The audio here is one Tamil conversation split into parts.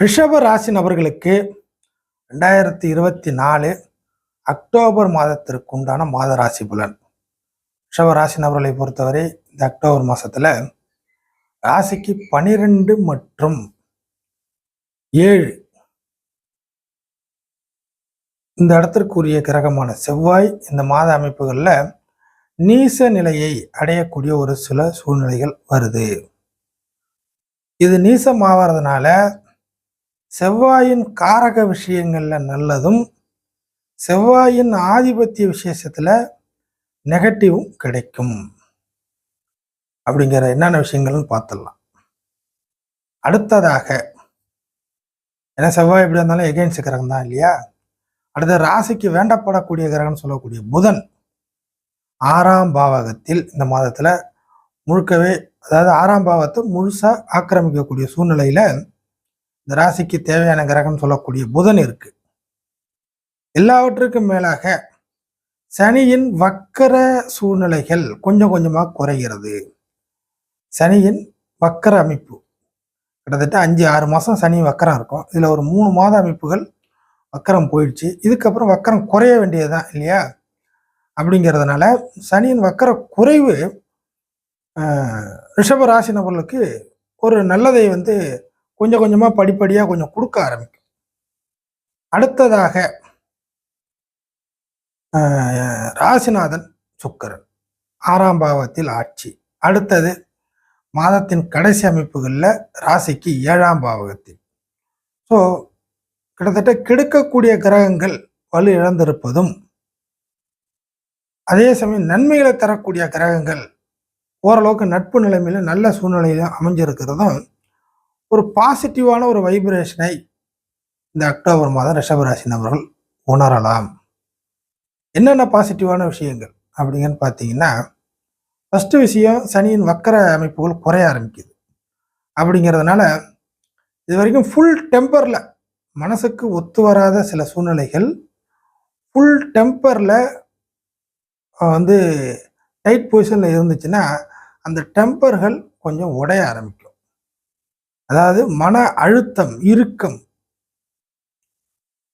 ரிஷப ராசி நபர்களுக்கு ரெண்டாயிரத்தி இருபத்தி நாலு அக்டோபர் மாதத்திற்கு உண்டான மாத ராசி புலன். ரிஷப ராசி நபர்களை பொறுத்தவரை இந்த அக்டோபர் மாதத்தில் ராசிக்கு பனிரெண்டு மற்றும் ஏழு. இந்த இடத்திற்குரிய கிரகமான செவ்வாய் இந்த மாத அமைப்புகளில் நீச நிலையை அடையக்கூடிய ஒரு சில சூழ்நிலைகள் வருது. இது நீசமாவறதுனால செவ்வாயின் காரக விஷயங்களில் நல்லதும் செவ்வாயின் ஆதிபத்திய விசேஷத்தில் நெகட்டிவும் கிடைக்கும். அப்படிங்கிற என்னென்ன விஷயங்கள்னு பார்த்துடலாம். அடுத்ததாக ஏன்னா செவ்வாய் எப்படி இருந்தாலும் எகெயின்ஸ்ட் கிரகம் தான் இல்லையா? அடுத்த ராசிக்கு வேண்டப்படக்கூடிய கிரகம்னு சொல்லக்கூடிய புதன் ஆறாம் பாவகத்தில் இந்த மாதத்தில் முழுக்கவே அதாவது ஆறாம் பாவத்தை முழுசாக ஆக்கிரமிக்கக்கூடிய சூழ்நிலையில் இந்த ராசிக்கு தேவையான கிரகம் சொல்லக்கூடிய புதன் இருக்கு. எல்லாவற்றுக்கும் மேலாக சனியின் வக்கர சூழ்நிலைகள் கொஞ்சம் கொஞ்சமாக குறைகிறது. சனியின் வக்கர அமைப்பு. கிட்டத்தட்ட அஞ்சு ஆறு மாதம் சனி வக்கரம் இருக்கும். இதில் ஒரு மூணு மாத அமைப்புகள் வக்கரம் போயிடுச்சு. இதுக்கப்புறம் வக்கரம் குறைய வேண்டியது தான் இல்லையா? அப்படிங்கிறதுனால சனியின் வக்கர குறைவு ரிஷப ராசி நபர்களுக்கு ஒரு நல்லதை வந்து கொஞ்சம் கொஞ்சமாக படிப்படியாக கொஞ்சம் கொடுக்க ஆரம்பிக்கும். அடுத்ததாக ராசிநாதன் சுக்கிரன் ஆறாம் பாவத்தில் ஆட்சி. அடுத்தது மாதத்தின் கடைசி அமைப்புகளில் ராசிக்கு ஏழாம் பாவகத்தில். ஸோ கிட்டத்தட்ட கெடுக்கக்கூடிய கிரகங்கள் வலு இழந்திருப்பதும் அதே சமயம் நன்மைகளை தரக்கூடிய கிரகங்கள் ஓரளவுக்கு நட்பு நிலைமையில் நல்ல சூழ்நிலையில் அமைஞ்சிருக்கிறதும் ஒரு பாசிட்டிவான ஒரு வைப்ரேஷனை இந்த அக்டோபர் மாதம் ரிஷபராசி நபர்கள் உணரலாம். என்னென்ன பாசிட்டிவான விஷயங்கள் அப்படிங்கன்னு பார்த்தீங்கன்னா ஃபஸ்ட்டு விஷயம் சனியின் வக்கர அமைப்புகள் குறைய ஆரம்பிக்குது. அப்படிங்கிறதுனால இது வரைக்கும் ஃபுல் டெம்பரில் மனசுக்கு ஒத்து வராத சில சூழ்நிலைகள் ஃபுல் டெம்பரில் வந்து டைட் பொசிஷனில் இருந்துச்சுன்னா அந்த டெம்பர்கள் கொஞ்சம் உடைய ஆரம்பிக்கும். அதாவது மன அழுத்தம் இறுக்கம்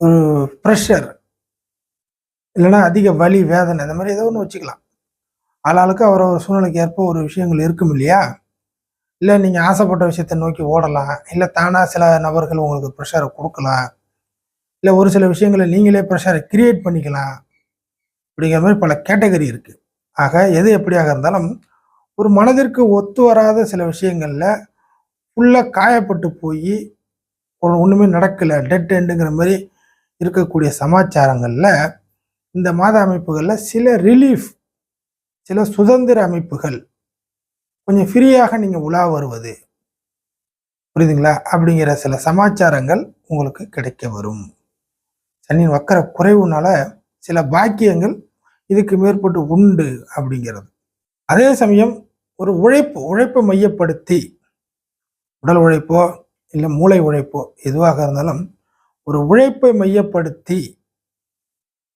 ஒரு ப்ரெஷர் இல்லைன்னா அதிக வலி வேதனை இந்த மாதிரி ஏதோ ஒன்று வச்சுக்கலாம். ஆளாளுக்கு அவர் ஒரு சூழ்நிலைக்கு ஏற்ப ஒரு விஷயங்கள் இருக்கும் இல்லையா? இல்லை நீங்கள் ஆசைப்பட்ட விஷயத்தை நோக்கி ஓடலாம். இல்லை தானாக சில நபர்கள் உங்களுக்கு ப்ரெஷரை கொடுக்கலாம். இல்லை ஒரு சில விஷயங்களை நீங்களே ப்ரெஷரை கிரியேட் பண்ணிக்கலாம். அப்படிங்கிற மாதிரி பல கேட்டகரி இருக்குது ஆக எது எப்படியாக இருந்தாலும் ஒரு மனதிற்கு ஒத்து வராத சில விஷயங்களில் ஃபுல்லாக காயப்பட்டு போய் ஒரு ஒன்றுமே நடக்கலை. டெட் எண்டுங்கிற மாதிரி இருக்கக்கூடிய சமாச்சாரங்களில் இந்த மாத அமைப்புகளில் சில ரிலீஃப் சில சுதந்திர அமைப்புகள் கொஞ்சம் ஃப்ரீயாக நீங்கள் உலா வருவது. புரியுதுங்களா? அப்படிங்கிற சில சமாச்சாரங்கள் உங்களுக்கு கிடைக்க வரும். சனியின் வக்கர குறைவுனால சில பாக்கியங்கள் இதுக்கு மேற்பட்டு உண்டு அப்படிங்கிறது. அதே சமயம் ஒரு உழைப்பு உழைப்பை மையப்படுத்தி உடல் உழைப்போ இல்லை மூளை உழைப்போ எதுவாக இருந்தாலும் ஒரு உழைப்பை மையப்படுத்தி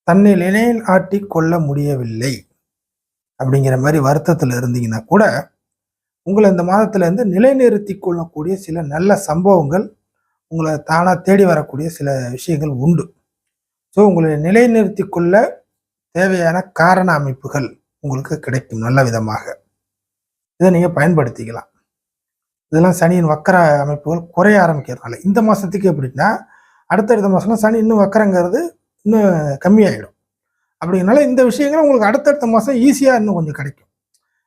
தன்னை நிலையில் ஆட்டி கொள்ள முடியவில்லை அப்படிங்கிற மாதிரி வருத்தத்தில் இருந்தீங்கன்னா கூட உங்களை இந்த மாதத்திலேருந்து நிலைநிறுத்தி கொள்ளக்கூடிய சில நல்ல சம்பவங்கள் உங்களை தானாக தேடி வரக்கூடிய சில விஷயங்கள் உண்டு. ஸோ உங்களை நிலைநிறுத்தி கொள்ள தேவையான காரண அமைப்புகள் உங்களுக்கு கிடைக்கும் நல்ல விதமாக. இதை நீங்கள் பயன்படுத்திக்கலாம். இதெல்லாம் சனியின் வக்கர அமைப்புகள் குறைய ஆரம்பிக்கிறதுனால. இந்த மாதத்துக்கு எப்படின்னா அடுத்தடுத்த மாதம்லாம் சனி இன்னும் வக்கரங்கிறது இன்னும் கம்மியாயிடும். அப்படிங்கனால இந்த விஷயங்கள் உங்களுக்கு அடுத்தடுத்த மாதம் ஈஸியாக இன்னும் கொஞ்சம் கிடைக்கும்.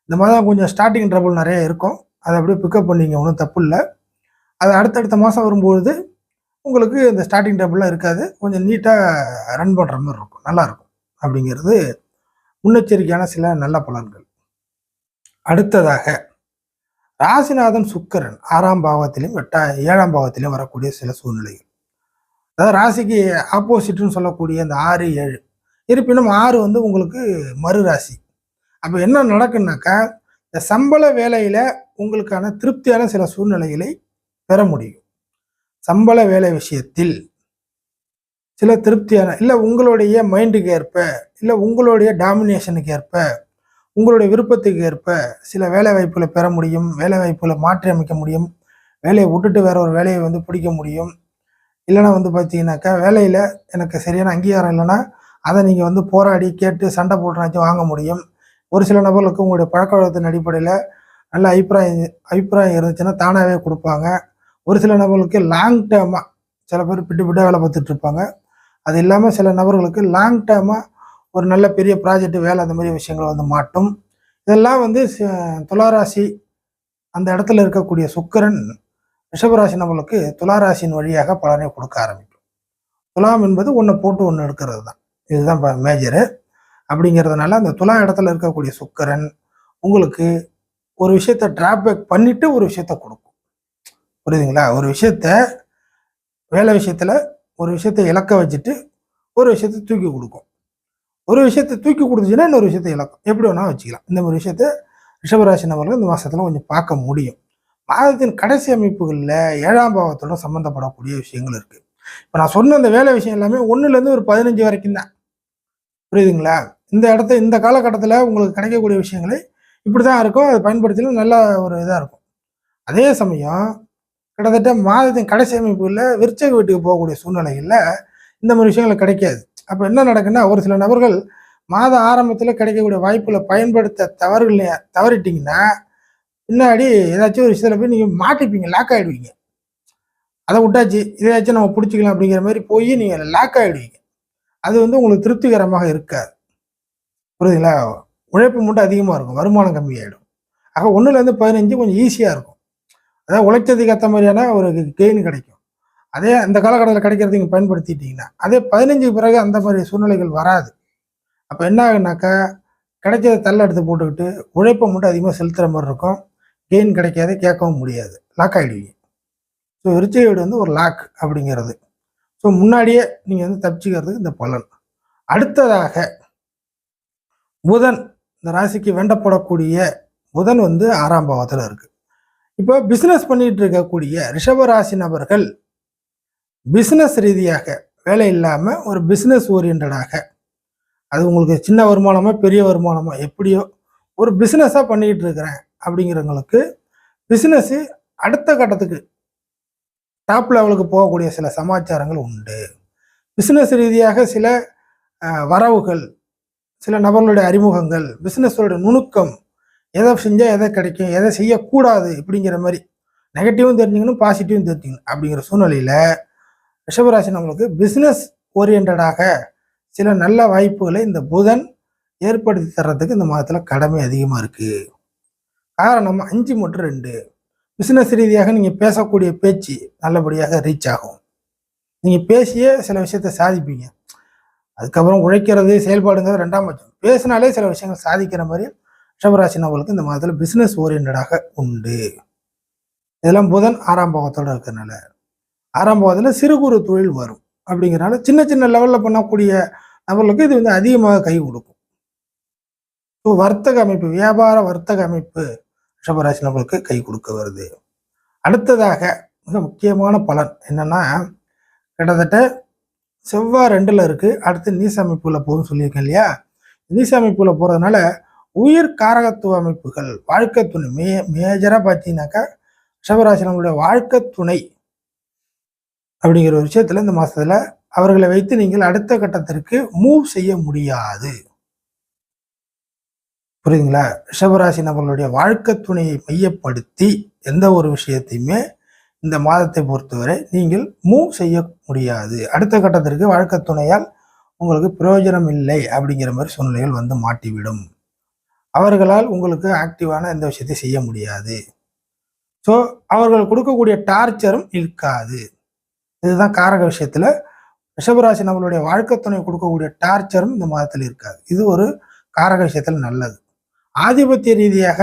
இந்த மாதம் கொஞ்சம் ஸ்டார்டிங் ட்ரபுள் நிறைய இருக்கும். அதை அப்படியே பிக்கப் பண்ணிங்க ஒன்றும் தப்பு இல்லை. அது அடுத்தடுத்த மாதம் வரும்பொழுது உங்களுக்கு இந்த ஸ்டார்டிங் ட்ரபுள்லாம் இருக்காது. கொஞ்சம் நீட்டாக ரன் பண்ணுற மாதிரி இருக்கும். நல்லாயிருக்கும் அப்படிங்கிறது முன்னெச்சரிக்கையான சில நல்ல பலன்கள். அடுத்ததாக ராசிநாதன் சுக்கரன் ஆறாம் பாவத்திலும் எட்டா ஏழாம் பாவத்திலையும் வரக்கூடிய சில சூழ்நிலைகள். அதாவது ராசிக்கு ஆப்போசிட்னு சொல்லக்கூடிய அந்த ஆறு ஏழு. இருப்பினும் ஆறு வந்து உங்களுக்கு மறு ராசி. அப்போ என்ன நடக்குன்னாக்கா இந்த சம்பள வேலையில் உங்களுக்கான திருப்தியான சில சூழ்நிலைகளை பெற முடியும். சம்பள வேலை விஷயத்தில் சில திருப்தியான இல்லை உங்களுடைய மைண்டுக்கு ஏற்ப இல்லை உங்களுடைய டாமினேஷனுக்கு ஏற்ப உங்களுடைய விருப்பத்துக்கு ஏற்ப சில வேலை வாய்ப்புகளை பெற முடியும் வேலை வாய்ப்புகளை மாற்றி அமைக்க முடியும் வேலையை விட்டுட்டு வேற ஒரு வேலையை வந்து பிடிக்க முடியும். இல்லைன்னா வந்து பார்த்தீங்கன்னாக்கா வேலையில் எனக்கு சரியான அங்கீகாரம் இல்லைன்னா அதை நீங்கள் வந்து போராடி கேட்டு சண்டை போட்டுனாச்சும் வாங்க முடியும். ஒரு சில நபர்களுக்கு உங்களுடைய பழக்க வழக்கத்தின் அடிப்படையில் நல்ல அபிப்பிராயம் அபிப்பிராயம் இருந்துச்சுன்னா தானாகவே கொடுப்பாங்க. ஒரு சில நபர்களுக்கு லாங் டேர்மாக சில பேர் பிட்டு பிட்டாக வேலை பார்த்துட்ருப்பாங்க அது இல்லாமல் சில நபர்களுக்கு லாங் டேர்மாக ஒரு நல்ல பெரிய ப்ராஜெக்ட் வேலை அந்த மாதிரி விஷயங்கள் வந்து மாட்டும். இதெல்லாம் வந்து ச- துளாராசி அந்த இடத்துல இருக்கக்கூடிய சுக்கரன் ரிஷபராசி நம்மளுக்கு துளாராசியின் வழியாக பலனை கொடுக்க ஆரம்பிக்கும். துலாம் என்பது ஒன்றை போட்டு ஒன்று எடுக்கிறது தான். இதுதான் மேஜரு அப்படிங்கிறதுனால அந்த துலா இடத்துல இருக்கக்கூடிய சுக்கரன் உங்களுக்கு ஒரு விஷயத்த டிராபேக் பண்ணிவிட்டு ஒரு விஷயத்த கொடுக்கும். புரியுதுங்களா? ஒரு விஷயத்த வேலை விஷயத்தில் ஒரு விஷயத்தை இலக்க வச்சுட்டு ஒரு விஷயத்தை தூக்கி கொடுக்கும். ஒரு விஷயத்தை தூக்கி கொடுத்துச்சுன்னா இன்னொரு விஷயத்தை இழக்கும். எப்படி வேணால் வச்சுக்கலாம். இந்த மாதிரி விஷயத்த ரிஷபராசி நபர்கள் இந்த மாதத்தில் கொஞ்சம் பார்க்க முடியும். மாதத்தின் கடைசி அமைப்புகளில் ஏழாம் பாவத்தோட சம்மந்தப்படக்கூடிய விஷயங்கள் இருக்குது இப்போ நான் சொன்ன அந்த வேலை விஷயம் எல்லாமே ஒன்றுலேருந்து ஒரு பதினஞ்சு வரைக்கும் தான். புரியுதுங்களா? இந்த இடத்த இந்த காலகட்டத்தில் உங்களுக்கு கிடைக்கக்கூடிய விஷயங்களை இப்படி தான் இருக்கும். அதை பயன்படுத்தினா நல்ல ஒரு இதாக இருக்கும். அதே சமயம் கிட்டத்தட்ட மாதத்தின் கடைசி அமைப்புகளில் விருச்சக வீட்டுக்கு போகக்கூடிய சூழ்நிலைகளில் இந்த மாதிரி விஷயங்கள் கிடைக்காது. அப்போ என்ன நடக்குன்னா ஒரு சில நபர்கள் மாத ஆரம்பத்தில் கிடைக்கக்கூடிய வாய்ப்புகளை பயன்படுத்த தவறுகள் தவறிட்டீங்கன்னா பின்னாடி ஏதாச்சும் ஒரு விஷயத்தில் போய் நீங்கள் மாட்டிப்பீங்க லாக் ஆகிடுவீங்க அதை விட்டாச்சு இதையாச்சும் நம்ம பிடிச்சிக்கலாம் அப்படிங்கிற மாதிரி போய் நீங்கள் லாக் ஆகிடுவீங்க அது வந்து உங்களுக்கு திருப்திகரமாக இருக்காது. புரியுதுங்களா? உழைப்பு மட்டும் அதிகமாக இருக்கும் வருமானம் கம்மியாயிடும். ஆக ஒன்றுலேருந்து பதினஞ்சு கொஞ்சம் ஈஸியாக இருக்கும். அதாவது உழைச்சதுக்கு ஏற்ற மாதிரியான ஒரு கெயின் கிடைக்கும். அதே அந்த காலகட்டத்தில் கிடைக்கிறது நீங்கள் பயன்படுத்திட்டீங்கன்னா அதே பதினஞ்சுக்கு பிறகு அந்த மாதிரி சூழ்நிலைகள் வராது. அப்போ என்ன ஆகுனாக்கா கிடைச்சதை தள்ள எடுத்து போட்டுக்கிட்டு உழைப்பை மட்டும் அதிகமாக செலுத்துகிற மாதிரி இருக்கும். கெயின் கிடைக்காது கேட்கவும் முடியாது. லாக் ஆகிடுவீங்க ஸோ விருச்சிக வீடு வந்து ஒரு லாக் அப்படிங்கிறது. ஸோ முன்னாடியே நீங்கள் வந்து தப்பிச்சுக்கிறதுக்கு இந்த பலன். அடுத்ததாக புதன் இந்த ராசிக்கு வேண்டப்படக்கூடிய புதன் வந்து ஆறாம் பாவத்தில் இருக்குது இப்போ பிஸ்னஸ் பண்ணிகிட்டு இருக்கக்கூடிய ரிஷபராசி நபர்கள் பிஸ்னஸ் ரீதியாக வேலை இல்லாமல் ஒரு பிஸ்னஸ் ஓரியன்டாக அது உங்களுக்கு சின்ன வருமானமோ பெரிய வருமானமோ எப்படியோ ஒரு பிஸ்னஸாக பண்ணிக்கிட்டு இருக்கிறேன் அப்படிங்கிறவங்களுக்கு பிஸ்னஸ்ஸு அடுத்த கட்டத்துக்கு டாப் லெவலுக்கு போகக்கூடிய சில சமாச்சாரங்கள் உண்டு. பிஸ்னஸ் ரீதியாக சில வரவுகள் சில நபர்களுடைய அறிமுகங்கள் பிஸ்னஸோட நுணுக்கம் எதை செஞ்சால் எதை கிடைக்கும் எதை செய்யக்கூடாது இப்படிங்கிற மாதிரி நெகட்டிவும் தெரிஞ்சுக்கணும் பாசிட்டிவும் தெரிஞ்சுக்கணும் அப்படிங்கிற சூழ்நிலையில் ரிஷபராசி நம்மளுக்கு பிஸ்னஸ் ஓரியன்டாக சில நல்ல வாய்ப்புகளை இந்த புதன் ஏற்படுத்தி தர்றதுக்கு இந்த மாதத்தில் கடமை அதிகமாக இருக்குது காரணம் அஞ்சு மற்றும் ரெண்டு. பிஸ்னஸ் ரீதியாக நீங்கள் பேசக்கூடிய பேச்சு நல்லபடியாக ரீச் ஆகும். நீங்கள் பேசியே சில விஷயத்தை சாதிப்பீங்க. அதுக்கப்புறம் உழைக்கிறது செயல்பாடுங்கிறது ரெண்டாம் பட்சம். பேசினாலே சில விஷயங்கள் சாதிக்கிற மாதிரி ரிஷபராசி நபர்களுக்கு இந்த மாதத்தில் பிஸ்னஸ் ஓரியன்டாக உண்டு. இதெல்லாம் புதன் ஆறாம் பாகத்தோடு இருக்கிறனால ஆரம்பத்தில் சிறு குறு தொழில் வரும். அப்படிங்கிறனால சின்ன சின்ன லெவலில் பண்ணக்கூடிய நபர்களுக்கு இது வந்து அதிகமாக கை கொடுக்கும். ஸோ வர்த்தக அமைப்பு வியாபார வர்த்தக அமைப்பு ரிஷபராசி நபர்களுக்கு கை கொடுக்க வருது. அடுத்ததாக மிக முக்கியமான பலன் என்னென்னா கிட்டத்தட்ட செவ்வாய் ரெண்டில் இருக்குது அடுத்து நீச அமைப்புகளில் போகும்னு சொல்லியிருக்கேன் இல்லையா? நீச அமைப்புகளில் போகிறதுனால உயிர் காரகத்துவ அமைப்புகள் வாழ்க்கை துணை மே மேஜராக பார்த்தீங்கன்னாக்கா ரிஷபராசி நம்மளுடைய வாழ்க்கை துணை அப்படிங்கிற ஒரு விஷயத்தில் இந்த மாதத்தில் அவர்களை வைத்து நீங்கள் அடுத்த கட்டத்திற்கு மூவ் செய்ய முடியாது. புரியுதுங்களா? ரிஷபராசி நபர்களுடைய வாழ்க்கை துணையை மையப்படுத்தி எந்த ஒரு விஷயத்தையுமே இந்த மாதத்தை பொறுத்தவரை நீங்கள் மூவ் செய்ய முடியாது. அடுத்த கட்டத்திற்கு வாழ்க்கை துணையால் உங்களுக்கு பிரயோஜனம் இல்லை அப்படிங்கிற மாதிரி சூழ்நிலைகள் வந்து மாட்டிவிடும். அவர்களால் உங்களுக்கு ஆக்டிவான எந்த விஷயத்தையும் செய்ய முடியாது. ஸோ அவர்கள் கொடுக்கக்கூடிய டார்ச்சரும் இருக்காது. இதுதான் காரக விஷயத்துல ரிஷபராசி நம்மளுடைய வாழ்க்கை துணை கொடுக்கக்கூடிய டார்ச்சரும் இந்த மாதத்தில் இருக்காது. இது ஒரு காரக விஷயத்தில் நல்லது. ஆதிபத்திய ரீதியாக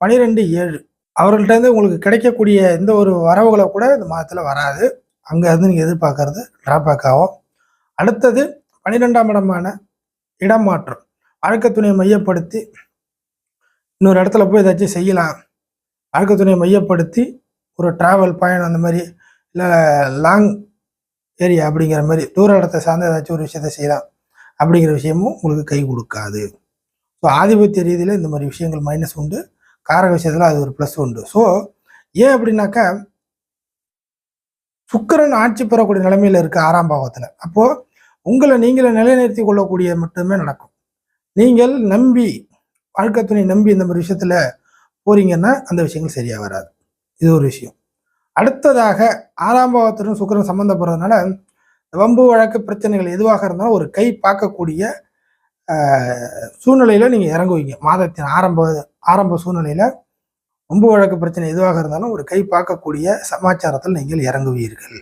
பனிரெண்டு ஏழு. அவர்கள்ட்ட இருந்து உங்களுக்கு கிடைக்கக்கூடிய எந்த ஒரு வரவுகளை கூட இந்த மாதத்தில் வராது. அங்கே இருந்து நீங்கள் எதிர்பார்க்கறது டிராபேக் ஆகும். அடுத்தது பன்னிரெண்டாம் இடமான இடம் மாற்றம் வாழ்க்கை துணையை மையப்படுத்தி இன்னொரு இடத்துல போய் ஏதாச்சும் செய்யலாம். வாழ்க்கை துணையை மையப்படுத்தி ஒரு டிராவல் பயணம் அந்த மாதிரி இல்லை லாங் ஏரியா அப்படிங்கிற மாதிரி தூர இடத்தை சார்ந்த ஏதாச்சும் ஒரு விஷயத்த செய்யலாம். அப்படிங்கிற விஷயமும் உங்களுக்கு கை கொடுக்காது. ஸோ ஆதிபத்திய ரீதியில் இந்த மாதிரி விஷயங்கள் மைனஸ் உண்டு. காரக விஷயத்தில் அது ஒரு ப்ளஸ் உண்டு. ஸோ ஏன் அப்படின்னாக்கா சுக்கரன் ஆட்சி பெறக்கூடிய நிலைமையில் இருக்க ஆறாம் பாவத்தில் அப்போது உங்களை நீங்களே நிலைநிறுத்தி கொள்ளக்கூடிய மட்டுமே நடக்கும். நீங்கள் நம்பி வாழ்க்கை துணை நம்பி இந்த மாதிரி விஷயத்தில் போறீங்கன்னா அந்த விஷயங்கள் சரியாக வராது. இது ஒரு விஷயம். அடுத்ததாக ஆறாம் பாவத்துடன் சுக்கரன் சம்மந்தப்படுறதுனால வம்பு வழக்கு பிரச்சனைகள் எதுவாக இருந்தாலும் ஒரு கை பார்க்கக்கூடிய சூழ்நிலையில் நீங்கள் இறங்குவீங்க. மாதத்தின் ஆரம்ப ஆரம்ப சூழ்நிலையில் வம்பு வழக்கு பிரச்சனை எதுவாக இருந்தாலும் ஒரு கை பார்க்கக்கூடிய சமாச்சாரத்தில் நீங்கள் இறங்குவீர்கள்.